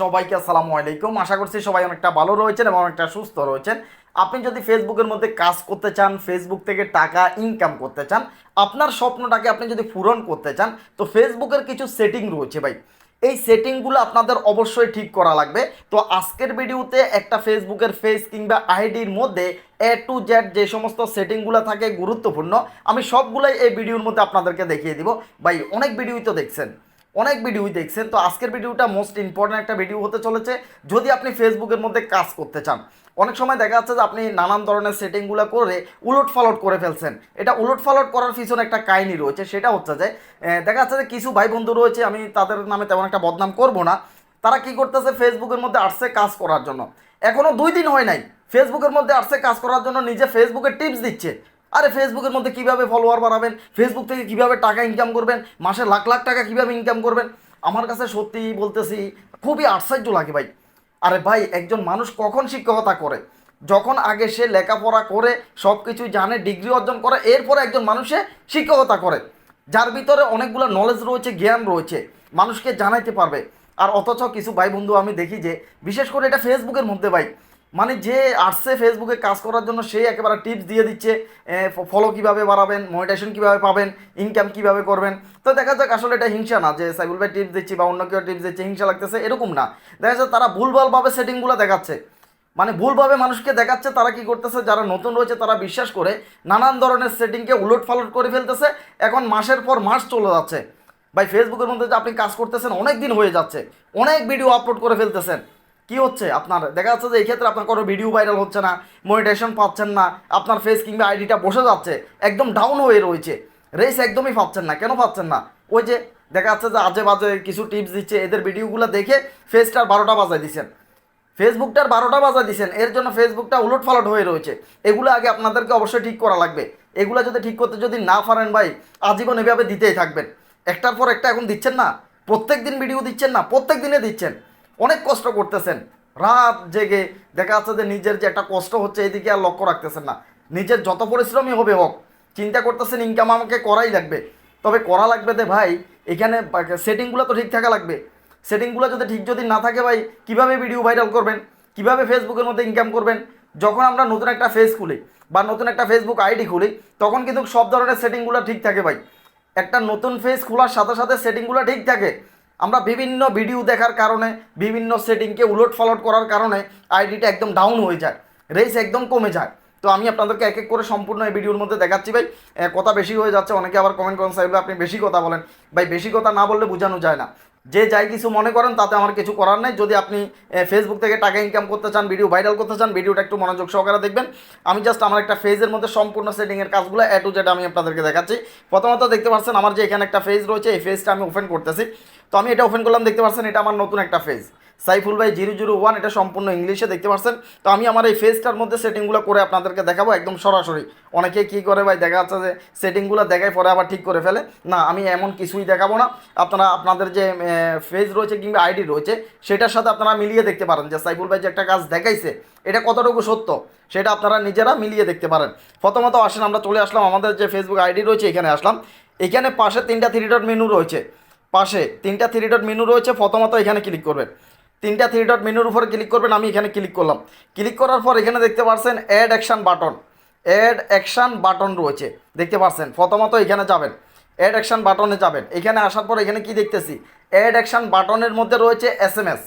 সবাইকে আসসালামু আলাইকুম। আশা করছি সবাই অনেকটা ভালো রয়েছেন এবং অনেকটা সুস্থ রয়েছেন। আপনি যদি ফেসবুকের মধ্যে কাজ করতে চান ফেসবুক থেকে টাকা ইনকাম করতে চান, আপনার স্বপ্নটাকে আপনি যদি পূরণ করতে চান, তো ফেসবুকের কিছু সেটিং রয়েছে ভাই। এই সেটিংগুলো আপনাদের অবশ্যই ঠিক করা লাগবে। তো আজকের ভিডিওতে একটা ফেসবুকের ফেস কিংবা আইডির মধ্যে এ টু জেড যে সমস্ত সেটিংগুলো থাকে গুরুত্বপূর্ণ, আমি সবগুলোই এই ভিডিওর মধ্যে আপনাদেরকে দেখিয়ে দিব। ভাই, অনেক ভিডিওই তো দেখছেন। অনেক ভিডিওই দেখছেন, তো আজকের ভিডিওটা মোস্ট ইম্পর্ট্যান্ট একটা ভিডিও হতে চলেছে, যদি আপনি ফেসবুকের মধ্যে কাজ করতে চান। অনেক সময় দেখা যাচ্ছে যে আপনি নানান ধরনের সেটিংগুলো করে উলট ফালট করে ফেলছেন। এটা উলট ফালট করার পিছনে একটা কাহিনী রয়েছে, সেটা হচ্ছে যে দেখা যাচ্ছে যে কিছু ভাই বন্ধু রয়েছে, আমি তাদের নামে তেমন একটা বদনাম করব না, তারা কি করতেছে ফেসবুকের মধ্যে আসছে কাজ করার জন্য। এখনও দুই দিন হয় নাই, ফেসবুকের মধ্যে আসছে কাজ করার জন্য নিজে ফেসবুকে টিপস দিচ্ছে। আরে ফেসবুকের মধ্যে কীভাবে ফলোয়ার বাড়াবেন? ফেসবুক থেকে কীভাবে টাকা ইনকাম করবেন? মাসে লাখ লাখ টাকা কীভাবে ইনকাম করবেন? আমার কাছে সত্যি বলতেছি, খুবই আশ্চর্য লাগে ভাই। আরে ভাই, একজন মানুষ কখন শিক্ষকতা করে? যখন আগে সে লেখাপড়া করে সব কিছু জানে ডিগ্রি অর্জন করে, এরপরে একজন মানুষে শিক্ষকতা করে। যার ভিতরে অনেকগুলো নলেজ রয়েছে, জ্ঞান রয়েছে, মানুষকে জানাইতে পারবে। আর অথচ কিছু ভাই বন্ধু আমি দেখি যে, বিশেষ করে এটা ফেসবুকের মধ্যে ভাই মানে যে আসছে ফেসবুকে কাজ করার জন্য সে একেবারে টিপস দিয়ে দিচ্ছে ফলো কীভাবে বাড়াবেন মনিটাইজেশন কীভাবে পাবেন ইনকাম কীভাবে করবেন। তো দেখা যাক, আসলে এটা হিংসা না যে সাইবুল ভাই টিপস দিচ্ছি বা অন্য কেউ টিপস দিচ্ছে, হিংসা লাগতেছে, এরকম না। দেখা যাচ্ছে তারা ভুলভালভাবে সেটিংগুলো দেখাচ্ছে। মানে ভুলভাবে মানুষকে দেখাচ্ছে, তারা কি করতেছে, যারা নতুন রয়েছে, তারা বিশ্বাস করে নানান ধরনের সেটিংকে উলট ফালট করে ফেলতেছে, এখন মাসের পর মাস চলে যাচ্ছে। ভাই ফেসবুকের মধ্যে যে আপনি কাজ করতেছেন, অনেক দিন হয়ে যাচ্ছে। অনেক ভিডিও আপলোড করে ফেলতেছেন। কি হচ্ছে? আপনার, দেখা যাচ্ছে যে এই ক্ষেত্রে আপনার কোনো ভিডিও ভাইরাল হচ্ছে না মনিটেশন পাচ্ছেন না, আপনার ফেস কিংবা আইডিটা বসে যাচ্ছে, একদম ডাউন হয়ে রয়েছে। রেস একদমই পাচ্ছেন না, কেন পাচ্ছেন না? ওই যে দেখা যাচ্ছে যে আজে বাজে কিছু টিপস দিচ্ছে, এদের ভিডিওগুলো দেখে ফেসটার বারোটা বাজায় দিচ্ছেন ফেসবুকটার বারোটা বাজা দিচ্ছেন এর জন্য ফেসবুকটা উলট ফালট হয়ে রয়েছে। এগুলো আগে আপনাদেরকে অবশ্যই ঠিক করা লাগবে। এগুলো যদি ঠিক করতে যদি না পারেন ভাই, আজীবন এভাবে দিতেই থাকবেন। একটার পর একটা এখন দিচ্ছেন না প্রত্যেক দিন ভিডিও দিচ্ছেন না প্রত্যেক দিনে দিচ্ছেন। অনেক কষ্ট করতেছেন। রাত জেগে দেখা যাচ্ছে যে নিজের যে একটা কষ্ট হচ্ছে এদিকে আর লক্ষ্য রাখতেছেন না। নিজের যত পরিশ্রমই হবে হোক, চিন্তা করতেছেন ইনকাম আমাকে করাই লাগবে। তবে করা লাগবে দে ভাই, এখানে সেটিংগুলো তো ঠিক থাকা লাগবে। সেটিংগুলো যদি ঠিক যদি না থাকে ভাই, কীভাবে ভিডিও ভাইরাল করবেন? কীভাবে ফেসবুকের মধ্যে ইনকাম করবেন? যখন আমরা নতুন একটা ফেস খুলি বা নতুন একটা ফেসবুক আইডি খুলি, তখন কিন্তু সব ধরনের সেটিংগুলো ঠিক থাকে ভাই। একটা নতুন ফেস খোলার সাথে সাথে সেটিংগুলো ঠিক থাকে। আমরা বিভিন্ন ভিডিও দেখার কারণে, বিভিন্ন সেটিংকে উলট ফলট করার কারণে আইডিটা একদম ডাউন হয়ে যায় রেস একদম কমে যায়। তো আমি আপনাদেরকে এক এক করে সম্পূর্ণ এই ভিডিওর মধ্যে দেখাচ্ছি ভাই। কথা বেশি হয়ে যাচ্ছে, অনেকে আবার কমেন্ট করেন, সাহেব, আপনি বেশি কথা বলেন। ভাই, বেশি কথা না বললে বোঝানো যায় না। যে যাই কিছু মনে করেন, তাতে আমার কিছু করার নেই। যদি আপনি ফেসবুক থেকে টাকা ইনকাম করতে চান ভিডিও ভাইরাল করতে চান, ভিডিওটা একটু মনোযোগ সহকারে দেখবেন। আমি জাস্ট আমার একটা ফেজের মধ্যে সম্পূর্ণ সেটিংয়ের কাজগুলো এ টু জেড আমি আপনাদেরকে দেখাচ্ছি। প্রথমত দেখতে পাচ্ছেন, আমার যে এখানে একটা ফেজ রয়েছে, এই ফেজটা আমি ওপেন করতেছি। তো আমি এটা ওপেন করলাম, দেখতে পাচ্ছেন, এটা আমার নতুন একটা ফেজ সাইফুল ভাই জিরো জিরো ওয়ান, এটা সম্পূর্ণ ইংলিশে দেখতে পাচ্ছেন। তো আমি আমার এই ফেজটার মধ্যে সেটিংগুলো করে আপনাদেরকে দেখাবো একদম সরাসরি। অনেকে কী করে ভাই, দেখা যাচ্ছে যে সেটিংগুলো দেখায় পরে আবার ঠিক করে ফেলে। না, আমি এমন কিছুই দেখাবো না। আপনারা, আপনাদের যে ফেজ রয়েছে কিংবা আইডি রয়েছে, সেটার সাথে আপনারা মিলিয়ে দেখতে পারেন যে সাইফুল ভাই যে একটা কাজ দেখাইছে, এটা কতটুকু সত্য? সেটা আপনারা নিজেরা মিলিয়ে দেখতে পারেন। প্রথমত আসেন, আমরা চলে আসলাম, আমাদের যে ফেসবুক আইডি রয়েছে, এখানে আসলাম। এখানে পাশে তিনটা থ্রি ডট মেনু রয়েছে। পাশে তিনটা থ্রি ডট মেনু রয়েছে, প্রথমত এখানে ক্লিক করবেন। তিনটা থ্রি ডট মেনুর উপরে ক্লিক করবেন, আমি এখানে ক্লিক করলাম। ক্লিক করার পর এখানে দেখতে পাচ্ছেন add action button add action button রয়েছে, দেখতে পাচ্ছেন প্রথমত এখানে যাবেন অ্যাড অ্যাকশান বাটনে যাবেন। এখানে আসার পর এখানে কি দেখতেছি? অ্যাড অ্যাকশান বাটনের মধ্যে রয়েছে এস এম এস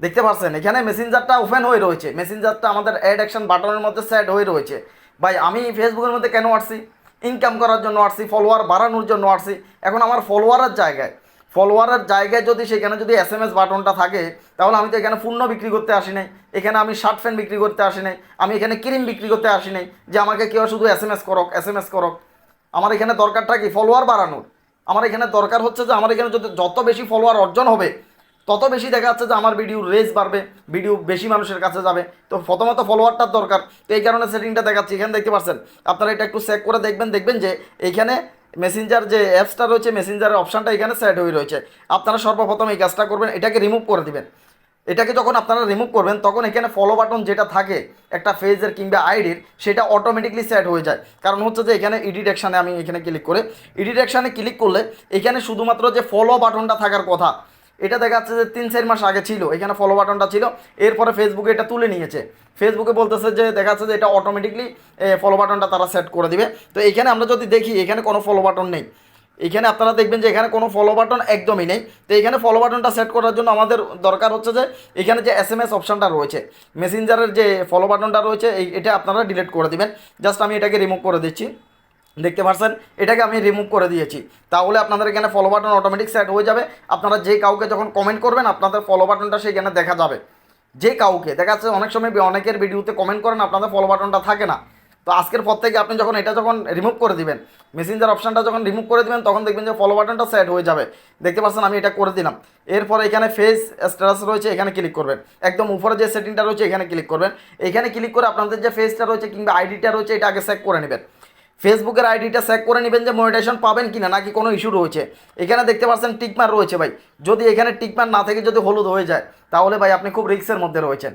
দেখতে পাচ্ছেন এখানে মেসেঞ্জারটা ওপেন হয়ে রয়েছে। মেসেঞ্জারটা আমাদের অ্যাড অ্যাকশন বাটনের মধ্যে সেট হয়ে রয়েছে। ভাই, আমি ফেসবুকের মধ্যে কেন আসছি? ইনকাম করার জন্য আসছি ফলোয়ার বাড়ানোর জন্য আসছি। এখন আমার ফলোয়ারের জায়গায় ফলোয়ারের জায়গায় যদি সেখানে যদি এস এম এস বাটনটা থাকে, তাহলে আমি তো এখানে পূর্ণ বিক্রি করতে আসি নাই। এখানে আমি শার্ট প্যান্ট বিক্রি করতে আসি নাই। আমি এখানে ক্রিম বিক্রি করতে আসি নাই যে আমাকে কেউ শুধু এস এম এস করক এস এম এস করক। আমার এখানে দরকারটা কি? ফলোয়ার বাড়ানোর। আমার এখানে দরকার হচ্ছে যে আমার এখানে যদি যত বেশি ফলোয়ার অর্জন হবে, তত বেশি দেখা যাচ্ছে যে আমার ভিডিও রেস বাড়বে ভিডিও বেশি মানুষের কাছে যাবে। তো প্রথমত ফলোয়ারটার দরকার। তো এই কারণে সেটিংটা দেখাচ্ছি। এখানে দেখতে পাচ্ছেন, আপনারা এটা একটু চেক করে দেখবেন দেখবেন যে এইখানে মেসেঞ্জার যে অ্যাপসটা রয়েছে মেসেঞ্জারের অপশানটা এখানে সেট হয়ে রয়েছে। আপনারা সর্বপ্রথম এই কাজটা করবেন, এটাকে রিমুভ করে দিবেন। এটাকে যখন আপনারা রিমুভ করবেন, তখন এখানে ফলো বাটন যেটা থাকে, একটা ফেজের কিংবা আইডির সেটা অটোমেটিকলি সেট হয়ে যায়। কারণ হচ্ছে যে এখানে ইডিট অ্যাকশানে আমি এখানে ক্লিক করে ইডিট অ্যাকশানে ক্লিক করলে এখানে শুধুমাত্র যে ফলো বাটনটা থাকার কথা এটা দেখা যাচ্ছে যে তিন, চার মাস আগে ছিল, এখানে ফলো বাটনটা ছিল, এরপরে ফেসবুকে এটা তুলে নিয়েছে। ফেসবুকে বলতেছে যে দেখা যাচ্ছে যে এটা অটোমেটিকলি ফলো বাটনটা তারা সেট করে দিবে। তো এখানে আমরা যদি দেখি, এখানে কোনো ফলো বাটন নেই। এখানে আপনারা দেখবেন যে এখানে কোনো ফলো বাটন একদমই নেই। তো এখানে ফলো বাটনটা সেট করার জন্য আমাদের দরকার হচ্ছে যে, এখানে যে এস এম এস অপশানটা রয়েছে মেসেঞ্জারের যে ফলো বাটনটা রয়েছে, এই, এটা আপনারা ডিলিট করে দিবেন। জাস্ট আমি এটাকে রিমুভ করে দিচ্ছি। দেখতে পাচ্ছেন এটাকে আমি রিমুভ করে দিয়েছি। তাহলে আপনাদের এখানে ফলো বাটন অটোমেটিক সেট হয়ে যাবে। আপনারা যে কাউকে যখন কমেন্ট করবেন, আপনাদের ফলো বাটনটা সেখানে দেখা যাবে। যে কাউকে, দেখা যাচ্ছে অনেক সময় অনেকের ভিডিওতে কমেন্ট করেন, আপনাদের ফলো বাটনটা থাকে না। তো আজকের পর থেকে আপনি যখন এটা যখন রিমুভ করে দিবেন মেসেঞ্জার অপশানটা যখন রিমুভ করে দিবেন, তখন দেখবেন যে ফলো বাটনটা সেট হয়ে যাবে। দেখতে পাচ্ছেন, আমি এটা করে দিলাম। এরপর এখানে ফেস স্ট্যাটাস রয়েছে, এখানে ক্লিক করবেন। একদম উপরে যে সেটিংটা রয়েছে, এখানে ক্লিক করবেন। এখানে ক্লিক করে আপনাদের যে ফেসটা রয়েছে কিংবা আইডিটা রয়েছে, এটা আগে চেক করে নেবেন। ফেসবুকের আইডিটা চেক করে নেবেন যে মনিটাইজেশন পাবেন কিনা, নাকি কোনো ইস্যু রয়েছে। এখানে দেখতে পাচ্ছেন টিকমার রয়েছে ভাই। যদি এখানে টিকমার না থেকে যদি হলুদ হয়ে যায়, তাহলে ভাই আপনি খুব রিক্সের মধ্যে রয়েছেন।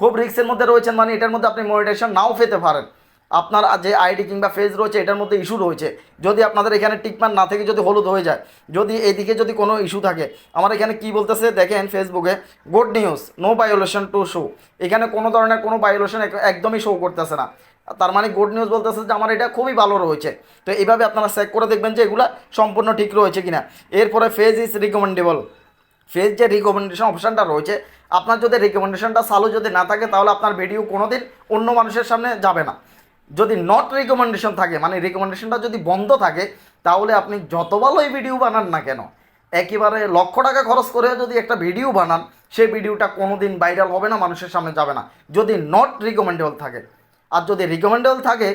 খুব রিক্সের মধ্যে রয়েছেন মানে এটার মধ্যে আপনি মনিটাইজেশন নাও পেতে পারেন। আপনার যে আইডি কিংবা ফেজ রয়েছে, এটার মধ্যে ইস্যু রয়েছে। যদি আপনাদের এখানে টিকমার না থেকে, যদি হলুদ হয়ে যায়, যদি এদিকে যদি কোনো ইস্যু থাকে, আমার এখানে কি বলতেছে দেখেন ফেসবুকে good news no violation to show এখানে কোনো ধরনের কোনো ভায়োলেশন একদমই শো করতেছে না। তার মানে গুড নিউজ বলতেছে যে আমার এটা খুবই ভালো রয়েছে। তো এইভাবে আপনারা চেক করে দেখবেন যে এগুলা সম্পূর্ণ ঠিক রয়েছে কিনা। এরপরে ফেজ ইজ রিকমেন্ডেবল ফেজ যে রিকমেন্ডেশন অপশানটা রয়েছে, আপনার যদি রিকমেন্ডেশনটা চালু যদি না থাকে, তাহলে আপনার ভিডিও কোনোদিন অন্য মানুষের সামনে যাবে না। যদি নট রেকমেন্ডেশন থাকে মানে রেকমেন্ডেশনটা যদি বন্ধ থাকে, তাহলে আপনি যত ভালোই ভিডিও বানান না কেন? একেবারে লক্ষ টাকা খরচ করে যদি একটা ভিডিও বানান, সেই ভিডিওটা কোনো দিন ভাইরাল হবে না, মানুষের সামনে যাবে না। যদি নট রিকমেন্ডেবল থাকে। আর যদি রিকমেন্ডেবল থাকে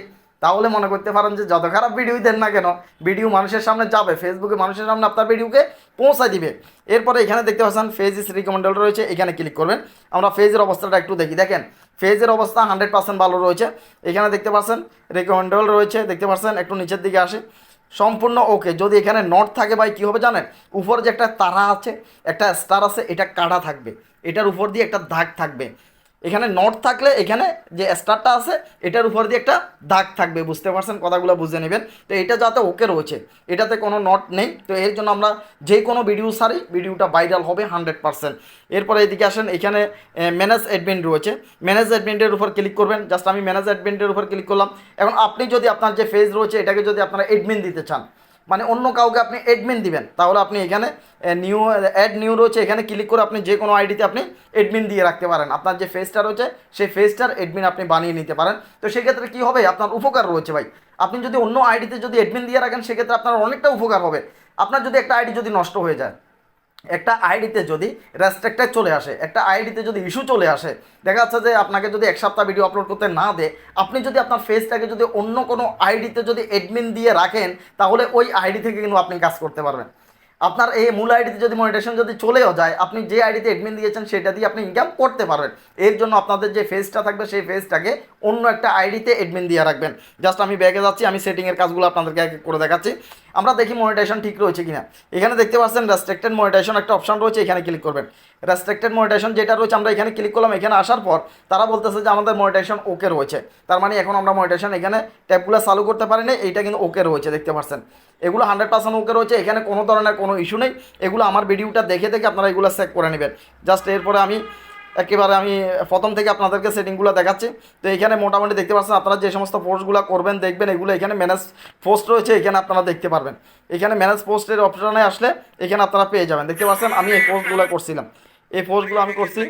তাহলে মনে করতে পারেন যে যত খারাপ ভিডিও দেন না কেন ভিডিও মানুষের সামনে যাবে ফেসবুকে মানুষের সামনে আপনার ভিডিওকে পৌঁছায় দিবে। এরপরে এখানে দেখতে পাচ্ছেন ফেজ ইস রিকমেন্ডেবল রয়েছে, এখানে ক্লিক করবেন। আমরা ফেজের অবস্থাটা একটু দেখি, দেখেন। ফেজের অবস্থা হান্ড্রেড পার্সেন্ট ভালো রয়েছে। এখানে দেখতে পাচ্ছেন রিকমেন্ডেবল রয়েছে, দেখতে পাচ্ছেন একটু নিচের দিকে আসে। সম্পূর্ণ ওকে যদি এখানে নট থাকে ভাই, কী হবে জানেন? উপরে যে একটা তারা আছে, একটা স্টার আছে, এটা কাটা থাকবে। এটার উপর দিয়ে একটা দাগ থাকবে। এখানে নট থাকলে এখানে যে স্টারটা আছে, এটার উপর দিয়ে একটা দাগ থাকবে, বুঝতে পারছেন? কথাগুলো বুঝে নেবেন। তো এটা যাতে ওকে রয়েছে, এটাতে কোনো নট নেই। তো এর জন্য আমরা যে কোনো ভিডিও সারি ভিডিওটা ভাইরাল হবে হান্ড্রেড পার্সেন্ট এরপরে এদিকে আসেন, এখানে ম্যানেজ অ্যাডমিন রয়েছে। ম্যানেজ অ্যাডমিনের উপর ক্লিক করবেন। জাস্ট আমি ম্যানেজ অ্যাডমিনের উপর ক্লিক করলাম। এখন আপনি যদি আপনার যে ফেজ রয়েছে, এটাকে যদি আপনারা অ্যাডমিন দিতে চান মানে অন্য কাউকে আপনি অ্যাডমিন দিবেন। তাহলে আপনি এখানে নিউ অ্যাড নিউ রয়েছে, এখানে ক্লিক করে আপনি যে কোনো আইডিতে আপনি অ্যাডমিন দিয়ে রাখতে পারেন। আপনার যে ফেসটা রয়েছে, সেই ফেসটার অ্যাডমিন আপনি বানিয়ে নিতে পারেন। তো সেক্ষেত্রে কী হবে? আপনার উপকার রয়েছে ভাই। আপনি যদি অন্য আইডিতে যদি অ্যাডমিন দিয়ে রাখেন, সেক্ষেত্রে আপনার অনেকটা উপকার হবে। আপনার যদি একটা আইডি যদি নষ্ট হয়ে যায় একটা আইডিতে যদি রেস্ট্রিক্টেড চলে আসে, একটা আইডিতে যদি ইস্যু চলে আসে, দেখা যাচ্ছে যে আপনাকে যদি এক সপ্তাহ ভিডিও আপলোড করতে না দেয়, আপনি যদি আপনার ফেসটাকে যদি অন্য কোনো আইডিতে যদি অ্যাডমিন দিয়ে রাখেন, তাহলে ওই আইডি থেকে কিন্তু আপনি কাজ করতে পারবেন। আপনার এই মূল আইডিতে যদি মনিটেশন যদি চলেও যায়, আপনি যে আইডিতে অ্যাডমিন দিয়েছেন সেটা দিয়ে আপনি ইনকাম করতে পারবেন। এর জন্য আপনাদের যে ফেসটা থাকবে, সেই ফেসটাকে অন্য একটা আইডিতে অ্যাডমিন দিয়ে রাখবেন। জাস্ট আমি ব্যাগে যাচ্ছি, আমি সেটিংয়ের কাজগুলো আপনাদেরকে এক করে দেখাচ্ছি। আমরা দেখি মনিটেশন ঠিক রয়েছে কিনা। এখানে দেখতে পাচ্ছেন রেস্ট্রিক্টেড মনিটেশন একটা অপশন রয়েছে, এখানে ক্লিক করবেন। রেস্ট্রিক্টেড মনিটেশন যেটা রয়েছে, আমরা এখানে ক্লিক করলাম, এখানে আসার পর তারা বলতেছে যে আমাদের মনিটেশন ওকে রয়েছে। তার মানে এখন আমরা মনিটেশন এখানে ট্যাবগুলো চালু করতে পারি না এইটা কিন্তু ওকে রয়েছে, দেখতে পাচ্ছেন এগুলো হান্ড্রেড পার্সেন্ট ওকে রয়েছে, এখানে কোনো ধরনের কোনো ইস্যু নেই। এগুলো আমার ভিডিওটা দেখে দেখে আপনারা এগুলো চেক করে নেবেন। জাস্ট এরপরে আমি একেবারে আমি প্রথম থেকে আপনাদেরকে সেটিংগুলো দেখাচ্ছি। তো এখানে মোটামুটি দেখতে পাচ্ছেন, আপনারা যে সমস্ত পোস্টগুলো করবেন, দেখবেন, এগুলো এখানে ম্যানেজ পোস্ট রয়েছে, এখানে আপনারা দেখতে পারবেন। এখানে ম্যানেজ পোস্টের অপশনে আসলে এখানে আপনারা পেয়ে যাবেন। দেখতে পাচ্ছেন, আমি এই পোস্টগুলো করছিলাম। এই পোস্টগুলো আমি করছি,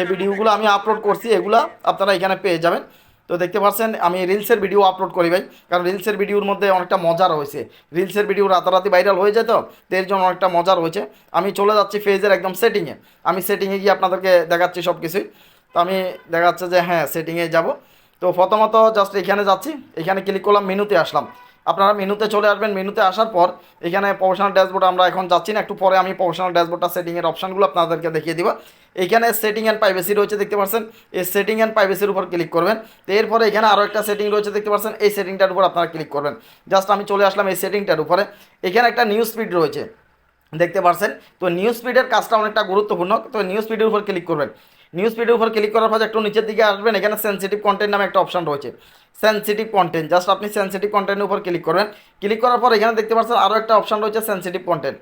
এই ভিডিওগুলো আমি আপলোড করছি, এগুলো আপনারা এখানে পেয়ে যাবেন। তো দেখতে পাচ্ছেন, আমি রিলসের ভিডিও আপলোড করি ভাই, কারণ রিলসের ভিডিওর মধ্যে অনেকটা মজা রয়েছে। রিলসের ভিডিও রাতারাতি ভাইরাল হয়ে যায় তো তো এর জন্য অনেকটা মজা রয়েছে। আমি চলে যাচ্ছি ফেজের একদম সেটিংয়ে আমি সেটিংয়ে গিয়ে আপনাদেরকে দেখাচ্ছি সব কিছুই তো আমি দেখাচ্ছে যে হ্যাঁ সেটিংয়ে যাব। তো প্রথমত জাস্ট এখানে যাচ্ছি, এখানে ক্লিক করলাম মেনুতে আসলাম। আপনারা মেনুতে চলে আসবেন। মেনুতে আসার পর এখানে প্রফেশনাল ড্যাশবোর্ড আমরা এখন যাচ্ছি না। একটু পরে আমি প্রফেশনাল ড্যাশবোর্ডটা সেটিংয়ের অপশানগুলো আপনাদেরকে দেখিয়ে দিব। এখানে সেটিং অ্যান্ড প্রাইভেসি রয়েছে দেখতে পাচ্ছেন। এই সেটিং অ্যান্ড প্রাইভেসির উপর ক্লিক করবেন। তো এরপরে এখানে আরও একটা সেটিং রয়েছে দেখতে পাচ্ছেন। এই সেটিংটার উপর আপনারা ক্লিক করবেন। জাস্ট আমি চলে আসলাম এই সেটিংটার উপরে। এখানে একটা নিউজ স্পিড রয়েছে। দেখতে পাচ্ছেন? তো নিউজ স্পিডের কাজটা অনেকটা গুরুত্বপূর্ণ। তো নিউজ স্পিডের উপর ক্লিক করবেন। নিউজ ফিডের উপর ক্লিক করার পর একটু নিচের দিকে আসবেন। এখানে সেন্সিটিভ কন্টেন্ট নামে একটা অপশান রয়েছে। সেন্সিটিভ কন্টেন্ট জাস্ট আপনি সেন্সিটিভ কন্টেন্টের উপর ক্লিক করবেন। ক্লিক করার পর এখানে দেখতে পাচ্ছেন আরও একটা অপশান রয়েছে সেন্সিটিভ কন্টেন্ট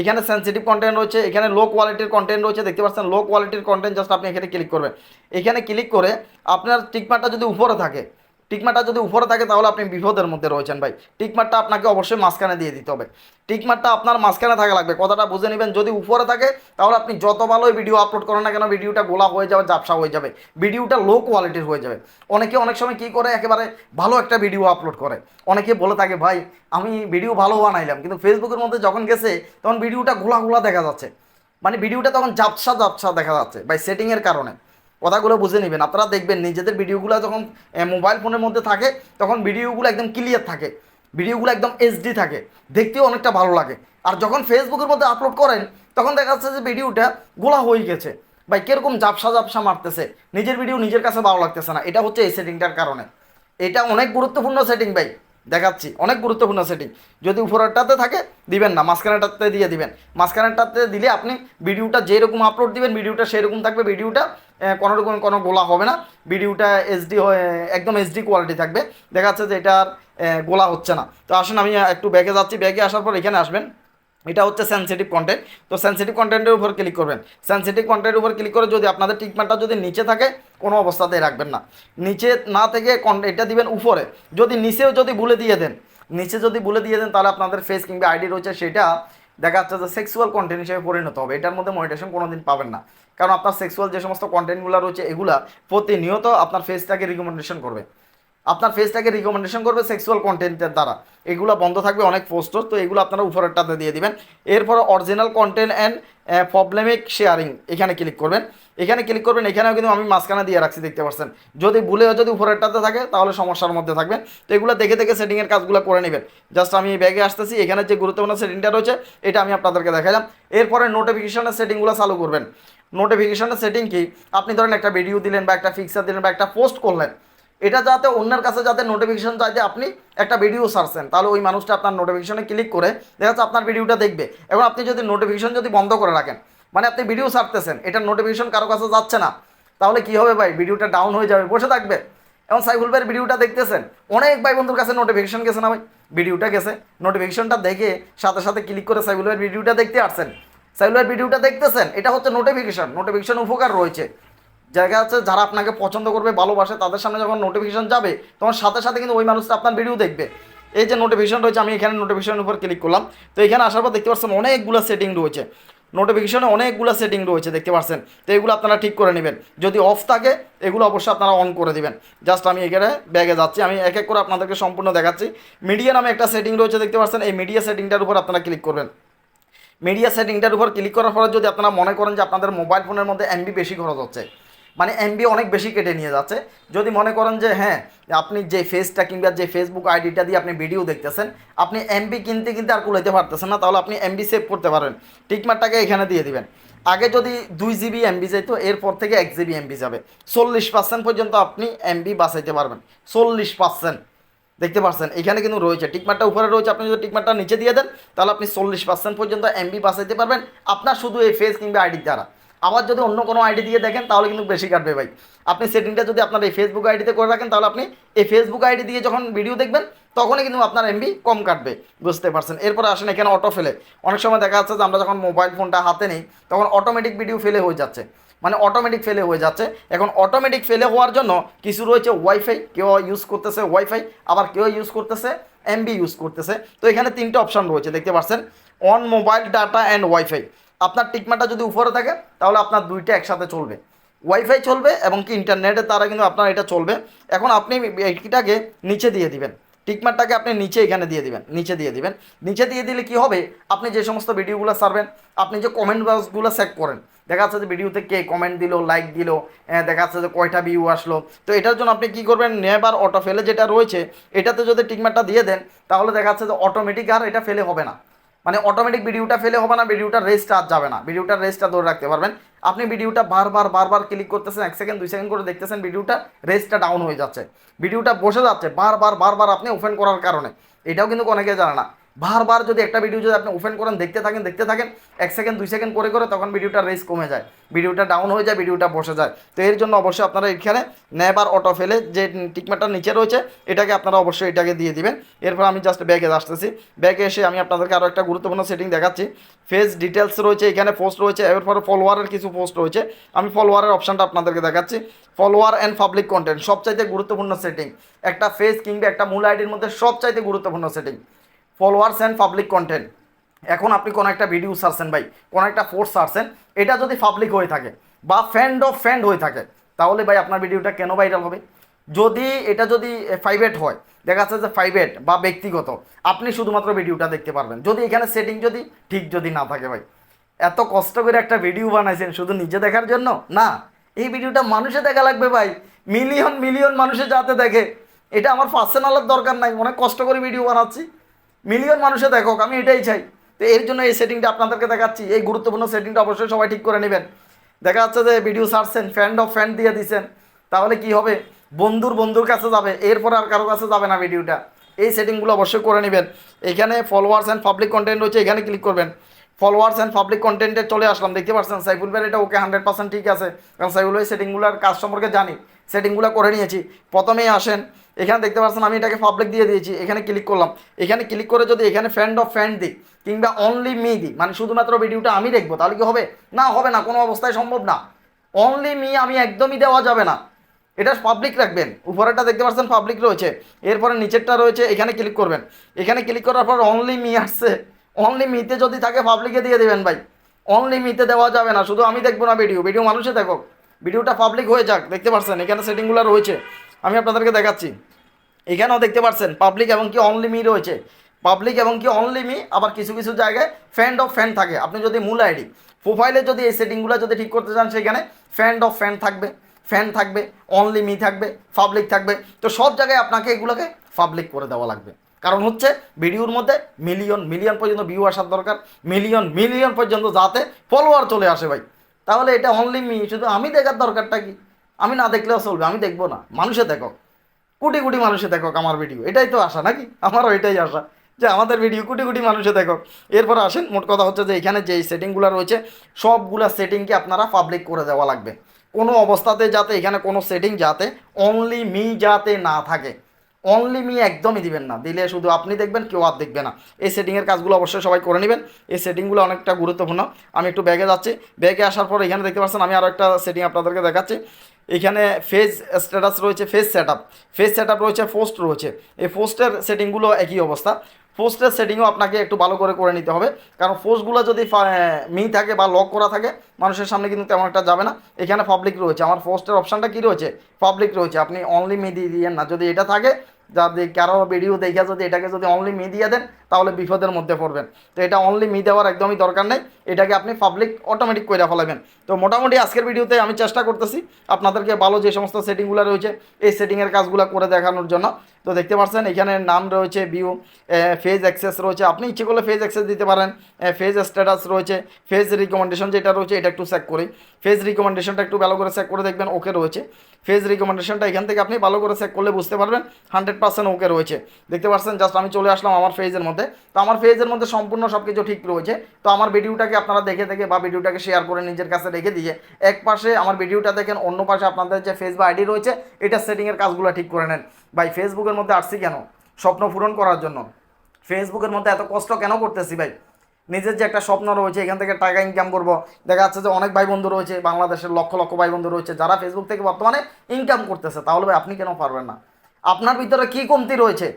এখানে সেন্সিটিভ কন্টেন্ট রয়েছে, এখানে লো কোয়ালিটির কন্টেন্ট রয়েছে। দেখতে পাচ্ছেন লো কোয়ালিটির কন্টেন্ট জাস্ট আপনি এখানে ক্লিক করবেন। এখানে ক্লিক করে আপনার টিকমাটা যদি উপরে থাকে টিকমারটা যদি উপরে থাকে তাহলে আপনি বিপদের মধ্যে রয়েছেন ভাই। টিকমারটা আপনাকে অবশ্যই মাঝখানে দিয়ে দিতে হবে। টিকমারটা আপনার মাঝখানে থাকা লাগবে। কথাটা বুঝে নেবেন, যদি উপরে থাকে তাহলে আপনি যত ভালোই ভিডিও আপলোড করেন না কেন ভিডিওটা গোলা হয়ে যাবে জাপসা হয়ে যাবে। ভিডিওটা লো কোয়ালিটির হয়ে যাবে। অনেকে অনেক সময় কী করে, একেবারে ভালো একটা ভিডিও আপলোড করে। অনেকে বলে থাকে, ভাই, আমি ভিডিও ভালো বানাইলাম। কিন্তু ফেসবুকের মধ্যে যখন গেছে, তখন ভিডিওটা গোলা গোলা দেখা যাচ্ছে। মানে ভিডিওটা তখন জাপসা জাপসা দেখা যাচ্ছে, ভাই সেটিংয়ের কারণে। কথাগুলো বুঝে নেবেন। আপনারা দেখবেন নিজেদের ভিডিওগুলো যখন মোবাইল ফোনের মধ্যে থাকে, তখন ভিডিওগুলো একদম ক্লিয়ার থাকে। ভিডিওগুলো একদম এইচডি থাকে। দেখতেও অনেকটা ভালো লাগে। আর যখন ফেসবুকের মধ্যে আপলোড করেন, তখন দেখা যাচ্ছে যে ভিডিওটা গোলা হয়ে গেছে। ভাই, কীরকম জাপসা জাপসা মারতেছে। নিজের ভিডিও নিজের কাছে ভালো লাগতেছে না। এটা হচ্ছে এই সেটিংটার কারণে। এটা অনেক গুরুত্বপূর্ণ সেটিং ভাই। দেখাচ্ছি। অনেক গুরুত্বপূর্ণ সেটিং যদি উপরেরটাতে থাকে দিবেন না। মাঝখানেটাতে দিয়ে দিবেন। মাঝখানেরটাতে দিলে আপনি ভিডিওটা যেরকম আপলোড দিবেন ভিডিওটা সেরকম থাকবে। ভিডিওটা কোনো রকম কোনো গোলা হবে না। ভিডিওটা এইচডি একদম এইচডি কোয়ালিটি থাকবে। দেখা যাচ্ছে যে এটা আর আহ, গোলা হচ্ছে না। তো আসুন আমি একটু ব্যাগে যাচ্ছি। ব্যাগে আসার পর এখানে আসবেন। এটা হচ্ছে সেন্সিটিভ কন্টেন্ট তো সেন্সিটিভ কন্টেন্টের উপর ক্লিক করবেন। সেন্সিটিভ কন্টেন্টের উপর ক্লিক করে যদি আপনাদের টিকমারটা যদি নিচে থাকে কোনো অবস্থাতেই রাখবেন না। নিচে না থেকে এটা দিবেন উপরে। যদি নিচেও যদি ভুলে দিয়ে দেন, নিচে যদি ভুলে দিয়ে দেন, তাহলে আপনাদের ফেস কিংবা আইডি রয়েছে সেটা দেখা যাচ্ছে যে সেক্সুয়াল কন্টেন্ট হিসেবে পরিণত হবে। এটার মধ্যে মনিটেশন কোনো দিন পাবেন না। কারণ আপনার সেক্সুয়াল যে সমস্ত কন্টেন্টগুলো রয়েছে, এগুলা প্রতিনিয়ত আপনার ফেসটাকে রিকমেন্ডেশন করবে। আপনার ফেসটাকে রিকমেন্ডেশন করবে সেক্সুয়াল কন্টেন্টের দ্বারা। এগুলো বন্ধ থাকবে, অনেক পোস্টর তো এগুলো আপনারা উপরেরটাতে দিয়ে দিবেন। এরপর original content and problematic sharing এখানে ক্লিক করবেন। এখানে ক্লিক করবেন, এখানেও কিন্তু আমি মাঝখানে দিয়ে রাখছি, দেখতে পাচ্ছেন। যদি ভুলেও যদি উপরেরটাতে থাকে, তাহলে সমস্যার মধ্যে থাকবেন। তো এগুলো দেখে দেখে সেটিংয়ের কাজগুলো করে নেবেন। জাস্ট আমি ব্যাগে আসতেছি, এখানে যে গুরুত্বপূর্ণ সেটিংটা রয়েছে, এটা আমি আপনাদেরকে দেখালাম এরপরে নোটিফিকেশনের সেটিংগুলো চালু করবেন। নোটিফিকেশনের সেটিং কি? আপনি ধরেন একটা ভিডিও দিলেন বা একটা ফিক্সার দিলেন বা একটা পোস্ট করলেন। এটা যাতে অন্যের কাছে যাতে নোটিফিকেশন চাইতে আপনি একটা ভিডিও সারছেন তাহলে ওই মানুষটা আপনার নোটিফিকেশনে ক্লিক করে দেখা যাচ্ছে আপনার ভিডিওটা দেখবে। এবং আপনি যদি নোটিফিকেশন যদি বন্ধ করে রাখেন মানে আপনি ভিডিও সারতেছেন এটার নোটিফিকেশন কারও কাছে যাচ্ছে না, তাহলে কি হবে ভাই? ভিডিওটা ডাউন হয়ে যাবে, বসে থাকবে। এবং সাইফুল ভাইয়ের ভিডিওটা দেখতেছেন, অনেক ভাই বন্ধুর কাছে নোটিফিকেশন গেছে না ভাই? ভিডিওটা গেছে নোটিফিকেশনটা দেখে সাথে সাথে ক্লিক করে সাইফুল ভাইয়ের ভিডিওটা দেখতে আসছেন। সাইফুল ভাইয়ের ভিডিওটা দেখতেছেন, এটা হচ্ছে নোটিফিকেশন নোটিফিকেশন উপকার রয়েছে। জায়গা আছে, যারা আপনাকে পছন্দ করবে, ভালোবাসে, তাদের সামনে যখন নোটিফিকেশন যাবে, তখন সাথে সাথে কিন্তু ওই মানুষটা আপনার ভিডিও দেখবে। এই যে নোটিফিকেশন রয়েছে, আমি এখানে নোটিফিকেশনের উপর ক্লিক করলাম। তো এখানে আসার পর দেখতে পাচ্ছেন অনেকগুলো সেটিং রয়েছে। নোটিফিকেশনে অনেকগুলো সেটিং রয়েছে, দেখতে পাচ্ছেন? তো এগুলো আপনারা ঠিক করে নেবেন। যদি অফ থাকে, এগুলো অবশ্যই আপনারা অন করে দিবেন। জাস্ট আমি এখানে ব্যাগে যাচ্ছি, আমি এক এক করে আপনাদেরকে সম্পূর্ণ দেখাচ্ছি। মিডিয়া নামে একটা সেটিং রয়েছে, দেখতে পাচ্ছেন? এই মিডিয়া সেটিংটার উপর আপনারা ক্লিক করবেন। মিডিয়া সেটিংটার উপর ক্লিক করার পরে যদি আপনারা মনে করেন যে আপনাদের মোবাইল ফোনের মধ্যে এমবি বেশি খরচ হচ্ছে মানে এমবি অনেক বেশি কেটে নিয়ে যাচ্ছে। যদি মনে করেন যে হ্যাঁ আপনি যে ফেসটা কিংবা যে ফেসবুক আইডিটা দিয়ে আপনি ভিডিও দেখতেছেন, আপনি এমবি কিনতে কিনতে আর কুলাইতে পারতেছেন না, তাহলে আপনি এমবি সেভ করতে পারেন। টিকমারটাকে এখানে দিয়ে দিবেন। আগে যদি দুই জিবি এমবি যেত এরপর থেকে এক জিবি এমবি যাবে। চল্লিশ পার্সেন্ট পর্যন্ত আপনি এমবি বাঁচাইতে পারবেন। চল্লিশ পার্সেন্ট দেখতে পাচ্ছেন এখানে কিন্তু রয়েছে। টিকমারটা উপরে রয়েছে। আপনি যদি টিকমারটা নিচে দিয়ে দেন, তাহলে আপনি চল্লিশ পার্সেন্ট পর্যন্ত এমবি বাঁচাইতে পারবেন। আপনার শুধু এই ফেস কিংবা আইডির দ্বারা। আবার যদি অন্য কোনো আইডি দিয়ে দেখেন, তাহলে কিন্তু বেশি কাটবে ভাই। আপনি সেটিংটা যদি আপনার এই ফেসবুক আইডিতে করে রাখেন, তাহলে আপনি এই ফেসবুক আইডি দিয়ে যখন ভিডিও দেখবেন, তখনই কিন্তু আপনার এমবি কম কাটবে। বুঝতে পারছেন? এরপরে আসেন এখানে অটো ফেলে অনেক সময় দেখা যাচ্ছে যে আমরা যখন মোবাইল ফোনটা হাতে নিই, তখন অটোমেটিক ভিডিও ফেলে হয়ে যাচ্ছে। মানে অটোমেটিক ফেলে হয়ে যাচ্ছে। এখন অটোমেটিক ফেলে হওয়ার জন্য কিছু রয়েছে ওয়াইফাই কেউ ইউজ করতেছে ওয়াইফাই আবার কেউ ইউজ করতেছে এমবি ইউজ করতেছে। তো এখানে তিনটে অপশন রয়েছে, দেখতে পাচ্ছেন? On mobile data and wifi আপনার টিকমাটা যদি উপরে থাকে, তাহলে আপনার দুইটা একসাথে চলবে। ওয়াইফাই চলবে এবং কি ইন্টারনেটের তারা কিন্তু আপনার এটা চলবে। এখন আপনি এইটাকে নিচে দিয়ে দিবেন। টিকমারটাকে আপনি নিচে এখানে দিয়ে দিবেন, নিচে দিয়ে দিবেন। নিচে দিয়ে দিলে কি হবে? আপনি যে সমস্ত ভিডিওগুলো সারবেন আপনি যে কমেন্ট বক্সগুলো চেক করেন, দেখা যাচ্ছে যে ভিডিওতে কে কমেন্ট দিল লাইক দিল দেখা যাচ্ছে যে কয়টা ভিউ আসলো। তো এটার জন্য আপনি কি করবেন? নেবার অটো ফেলে যেটা রয়েছে, এটাতে যদি টিকমারটা দিয়ে দেন, তাহলে দেখা যাচ্ছে যে অটোমেটিক আর এটা ফেলে হবে না। মানে অটোমেটিক ভিডিওটা ফেলে হবে না ভিডিওটার রেস্ট আর যাবে না। ভিডিওটার রেস্টটা ধরে রাখতে পারবেন। আপনি ভিডিওটা বারবার বারবার ক্লিক করতেছেন, এক সেকেন্ড দুই সেকেন্ড করে দেখতেছেন ভিডিওটা রেস্টটা ডাউন হয়ে যাচ্ছে। ভিডিওটা বসে যাচ্ছে বারবার বারবার আপনি ওপেন করার কারণে। এটাও কিন্তু অনেকে জানে না। বারবার যদি একটা ভিডিও যদি আপনি ওপেন করেন, দেখতে থাকেন দেখতে থাকেন, এক সেকেন্ড দুই সেকেন্ড করে করে তখন ভিডিওটা রেস কমে যায়। ভিডিওটা ডাউন হয়ে যায় ভিডিওটা বসে যায়। তো এর জন্য অবশ্যই আপনারা এখানে নেবার অটো ফেলে যে টিকমারটা নিচে রয়েছে, এটাকে আপনারা অবশ্যই এটাকে দিয়ে দিবেন। এরপর আমি জাস্ট ব্যাগে আসতেছি। ব্যাগে এসে আমি আপনাদেরকে আরও একটা গুরুত্বপূর্ণ সেটিং দেখাচ্ছি। ফেস ডিটেলস রয়েছে, এখানে পোস্ট রয়েছে, এরপরে ফলোয়ারের কিছু পোস্ট রয়েছে। আমি ফলোয়ারের অপশানটা আপনাদেরকে দেখাচ্ছি। ফলোয়ার অ্যান্ড পাবলিক কন্টেন্ট সবচাইতে গুরুত্বপূর্ণ সেটিং একটা ফেস কিংবা একটা মূল আইডির মধ্যে সবচাইতে গুরুত্বপূর্ণ setting followers and public content এখন আপনি কোনো একটা ভিডিও সারছেন ভাই, কোনো একটা ফোর্স সারছেন, এটা যদি পাবলিক হয়ে থাকে বা ফ্যান্ড অফ ফ্যান্ড হয়ে থাকে, তাহলে ভাই আপনার ভিডিওটা কেন ভাইরাল হবে? যদি এটা যদি প্রাইভেট হয়, দেখা যাচ্ছে যে প্রাইভেট বা ব্যক্তিগত, আপনি শুধুমাত্র ভিডিওটা দেখতে পারবেন। যদি এখানে সেটিং যদি ঠিক যদি না থাকে ভাই, এত কষ্ট করে একটা ভিডিও বানাইছেন শুধু নিজে দেখার জন্য? না, এই ভিডিওটা মানুষে দেখা লাগবে ভাই। মিলিয়ন মিলিয়ন মানুষে যাতে দেখে। এটা আমার পার্সোনালের দরকার নাই, অনেক কষ্ট করে ভিডিও বানাচ্ছি। মিলিয়ন মানুষে দেখো আমি এটাই চাই। তো এর জন্য এই সেটিংটা আপনাদেরকে দেখাচ্ছি। এই গুরুত্বপূর্ণ সেটিংটা অবশ্যই সবাই ঠিক করে নেবেন। দেখা যাচ্ছে যে ভিডিও সারছেন ফ্যান্ড অফ ফ্যান্ড দিয়ে দিচ্ছেন তাহলে কি হবে? বন্ধুর বন্ধুর কাছে যাবে, এরপর আর কারও কাছে যাবে না ভিডিওটা এই সেটিংগুলো অবশ্যই করে নেবেন। এখানে ফলোয়ার্স অ্যান্ড পাবলিক কন্টেন্ট রয়েছে, এখানে ক্লিক করবেন। ফলোয়ার্স অ্যান্ড পাবলিক কন্টেন্টে চলে আসলাম, দেখতে পাচ্ছেন? সাইফুল ভাই, এটা ওকে হান্ড্রেড পার্সেন্ট ঠিক আছে। কারণ সাইফুল ভাই সেটিংগুলোর কাজ সম্পর্কে জানি। সেটিংগুলো করে নিয়েছি। প্রথমেই আসেন এখানে দেখতে পাচ্ছেন আমি এটাকে পাবলিক দিয়ে দিয়েছি, এখানে ক্লিক করলাম। এখানে ক্লিক করে যদি এখানে ফ্যান্ড অফ ফ্যান্ড দিই, কিংবা অনলি মি দিই মানে শুধুমাত্র ভিডিওটা আমি দেখব, তাহলে কি হবে? না হবে না, কোনো অবস্থায় সম্ভব না। অনলি মি আমি একদমই দেওয়া যাবে না। এটা পাবলিক রাখবেন। উপরেরটা দেখতে পাচ্ছেন পাবলিক রয়েছে। এরপরে নিচেরটা রয়েছে, এখানে ক্লিক করবেন। এখানে ক্লিক করার পর অনলি মি আসছে। অনলি মিতে যদি থাকে পাবলিকে দিয়ে দেবেন ভাই। অনলি মিতে দেওয়া যাবে না, শুধু আমি দেখব না ভিডিও ভিডিও মানুষে দেখো ভিডিওটা পাবলিক হয়ে যাক, দেখতে পাচ্ছেন? এখানে সেটিংগুলো রয়েছে। আমি আপনাদেরকে দেখাচ্ছি। এখানেও দেখতে পাচ্ছেন পাবলিক এবং কি অনলি মি রয়েছে। পাবলিক এবং কি অনলি মি আবার কিছু কিছু জায়গায় ফ্যান্ড অফ ফ্যান থাকে। আপনি যদি মূল আইডি প্রোফাইলে যদি এই সেটিংগুলো যদি ঠিক করতে চান সেখানে ফ্যান্ড অফ ফ্যান থাকবে। ফ্যান থাকবে অনলি মি থাকবে পাবলিক থাকবে। তো সব জায়গায় আপনাকে এগুলোকে পাবলিক করে দেওয়া লাগবে। কারণ হচ্ছে, ভিডিওর মধ্যে মিলিয়ন মিলিয়ন পর্যন্ত ভিউ আসার দরকার। মিলিয়ন মিলিয়ন পর্যন্ত যাতে ফলোয়ার চলে আসে ভাই। তাহলে এটা অনলি মি শুধু আমি দেখার দরকারটা কি? আমি না দেখলেও চলবে, আমি দেখব না। মানুষে দেখো কোটি কোটি মানুষে দেখো আমার ভিডিও এটাই তো আশা নাকি? আমারও এটাই আশা যে আমাদের ভিডিও কোটি কোটি মানুষে দেখো এরপর আসেন, মোট কথা হচ্ছে যে এখানে যে সেটিংগুলো রয়েছে, সবগুলা সেটিংকে আপনারা পাবলিক করে দেওয়া লাগবে। কোনো অবস্থাতে যাতে, এখানে কোনো সেটিং যাতে অনলি মি যাতে না থাকে। অনলি মি একদমই দিবেন না। দিলে শুধু আপনি দেখবেন, কেউ আর দেখবে না। এই সেটিংয়ের কাজগুলো অবশ্যই সবাই করে নেবেন। এই সেটিংগুলো অনেকটা গুরুত্বপূর্ণ। আমি একটু ব্যাগে যাচ্ছি। ব্যাগে আসার পর এখানে দেখতে পাচ্ছেন, আমি আরও একটা সেটিং আপনাদেরকে দেখাচ্ছি। এখানে ফেজ স্ট্যাটাস রয়েছে page set up page set up রয়েছে। পোস্ট রয়েছে এই পোস্টের সেটিংগুলো একই অবস্থা। পোস্টের সেটিংও আপনাকে একটু ভালো করে করে নিতে হবে। কারণ পোস্টগুলো যদি মি থাকে বা লক করা থাকে, মানুষের সামনে কিন্তু তেমন একটা যাবে না। এখানে পাবলিক রয়েছে। আমার পোস্টের অপশানটা কী রয়েছে? পাবলিক রয়েছে। আপনি অনলি মি দিয়ে দিয়েন না। যদি এটা থাকে যাতে কারও ভিডিও দেখে যদি এটাকে যদি অনলি মি দিয়ে দেন, তাহলে বিপদের মধ্যে পড়বেন। তো এটা অনলি মি দেওয়ার একদমই দরকার নেই, এটাকে আপনি পাবলিক অটোমেটিক করে ফেলাবেন। তো মোটামুটি আজকের ভিডিওতে আমি চেষ্টা করতেছি আপনাদেরকে ভালো যে সমস্ত সেটিংগুলো রয়েছে, এই সেটিংয়ের কাজগুলো করে দেখানোর জন্য। তো দেখতে পাচ্ছেন, এখানে নাম রয়েছে ভিউ ফেজ অ্যাক্সেস রয়েছে। আপনি ইচ্ছে করলে ফেজ অ্যাক্সেস দিতে পারেন ফেজ স্ট্যাটাস রয়েছে ফেজ রিকমেন্ডেশন যেটা রয়েছে, এটা একটু চেক করি। ফেজ রিকমেন্ডেশনটা একটু ভালো করে চেক করে দেখবেন ওকে রয়েছে। ফেজ রিকমেন্ডেশনটা এখান থেকে আপনি ভালো করে চেক করলে বুঝতে পারবেন হান্ড্রেড পার্সেন্ট ওকে রয়েছে। দেখতে পাচ্ছেন জাস্ট আমি চলে আসলাম আমার ফেজের মধ্যে। তো আমার ফেজের মধ্যে সম্পূর্ণ সব কিছু ঠিক রয়েছে। তো আমার ভিডিওটাকে আপনারা দেখে দেখে বা ভিডিওটাকে শেয়ার করে নিজের কাছে রেখে দিয়ে, এক পাশে আমার ভিডিওটা দেখেন, অন্য পাশে আপনাদের যে ফেস বা আইডি রয়েছে, এটা সেটিংয়ের কাজগুলো ঠিক করে নেন। ভাই ফেসবুকের মধ্যে আসছি কেন? স্বপ্ন পূরণ করার জন্য। ফেসবুকের মধ্যে এত কষ্ট কেন করতেছি ভাই? নিজের যে একটা স্বপ্ন রয়েছে, এখান থেকে টাকা ইনকাম করব। দেখা যাচ্ছে যে অনেক ভাই বন্ধু রয়েছে, বাংলাদেশের লক্ষ লক্ষ ভাই বন্ধু রয়েছে, যারা ফেসবুক থেকে বর্তমানে ইনকাম করতেছে। তাহলে ভাই আপনি কেন পারবেন না? আপনার ভিতরে কী কমতি রয়েছে?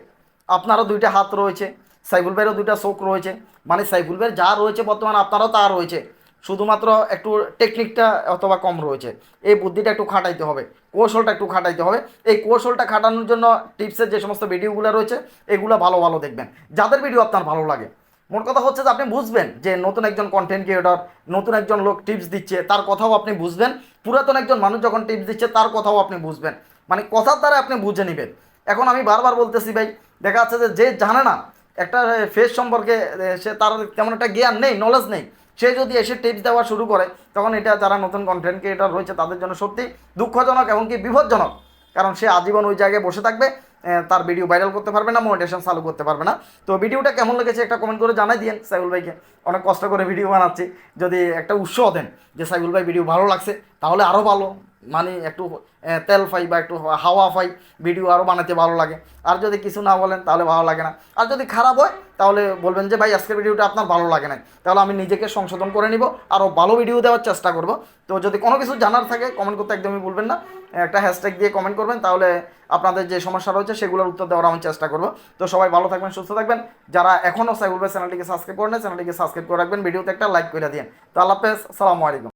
আপনারও দুইটা হাত রয়েছে, সাইফুল ভাইয়েরও দুইটা চোখ রয়েছে। মানে সাইফুল ভাইয়ের যা রয়েছে বর্তমানে আপনারও তা রয়েছে। শুধুমাত্র একটু টেকনিকটা অথবা কম রয়েছে। এই বুদ্ধিটা একটু খাটাইতে হবে, কৌশলটা একটু খাটাইতে হবে। এই কৌশলটা খাটানোর জন্য টিপসের যে সমস্ত ভিডিওগুলো রয়েছে, এগুলো ভালো ভালো দেখবেন। যাদের ভিডিও আপনার ভালো লাগে মোট কথা হচ্ছে যে আপনি বুঝবেন যে নতুন একজন কন্টেন্ট ক্রিয়েটর নতুন একজন লোক টিপস দিচ্ছে, তার কথাও আপনি বুঝবেন। পুরাতন একজন মানুষ যখন টিপস দিচ্ছে, তার কথাও আপনি বুঝবেন। মানে কথার দ্বারা আপনি বুঝে নেবেন। এখন আমি বারবার বলতেছি ভাই, দেখা যাচ্ছে যে যে জানে না, একটা ফেস সম্পর্কে সে তার তেমন একটা জ্ঞান নেই নলেজ নেই। সে যদি এসে টিপস দেওয়া শুরু করে, তখন এটা যারা নতুন কন্টেন্ট ক্রিয়েটর রয়েছে, তাদের জন্য সত্যি দুঃখজনক এবং কি বিপজ্জনক। কারণ সে আজীবন ওই জায়গায় বসে থাকবে তার ভিডিও ভাইরাল করতে পারবে না মনিটেশন চালু করতে পারবে না। তো ভিডিওটা কেমন লেগেছে একটা কমেন্ট করে জানাই দিয়েন, সাইবুল ভাইকে। অনেক কষ্ট করে ভিডিও বানাচ্ছি। যদি একটা উৎসাহ দেন যে সাইবুল ভাই ভিডিও ভালো লাগছে, তাহলে আরও ভালো। মানে একটু তেল পাই বা একটু হাওয়া পাই ভিডিও আরও বানাতে ভালো লাগে। আর যদি কিছু না বলেন তাহলে ভালো লাগে না। আর যদি খারাপ হয়, তাহলে বলবেন যে, ভাই, আজকের ভিডিওটা আপনার ভালো লাগে না তাহলে আমি নিজেকে সংশোধন করে নিব আরও ভালো ভিডিও দেওয়ার চেষ্টা করব। তো যদি কোনো কিছু জানার থাকে কমেন্ট করতে একদমই বলবেন না। একটা হ্যাশট্যাগ দিয়ে কমেন্ট করবেন, তাহলে আপনাদের যে সমস্যা রয়েছে, সেগুলোর উত্তর দেওয়ার আমি চেষ্টা করব। তো সবাই ভালো থাকবেন, সুস্থ থাকবেন। যারা এখনও সাইবুল ভাই চ্যানেলটিকে সাবস্ক্রাইব করেন চ্যানেলটিকে সাবস্ক্রাইব করে রাখবেন। ভিডিওতে একটা লাইক করে দিন তো আল্লাহ হাফেজ, আসসালামু আলাইকুম।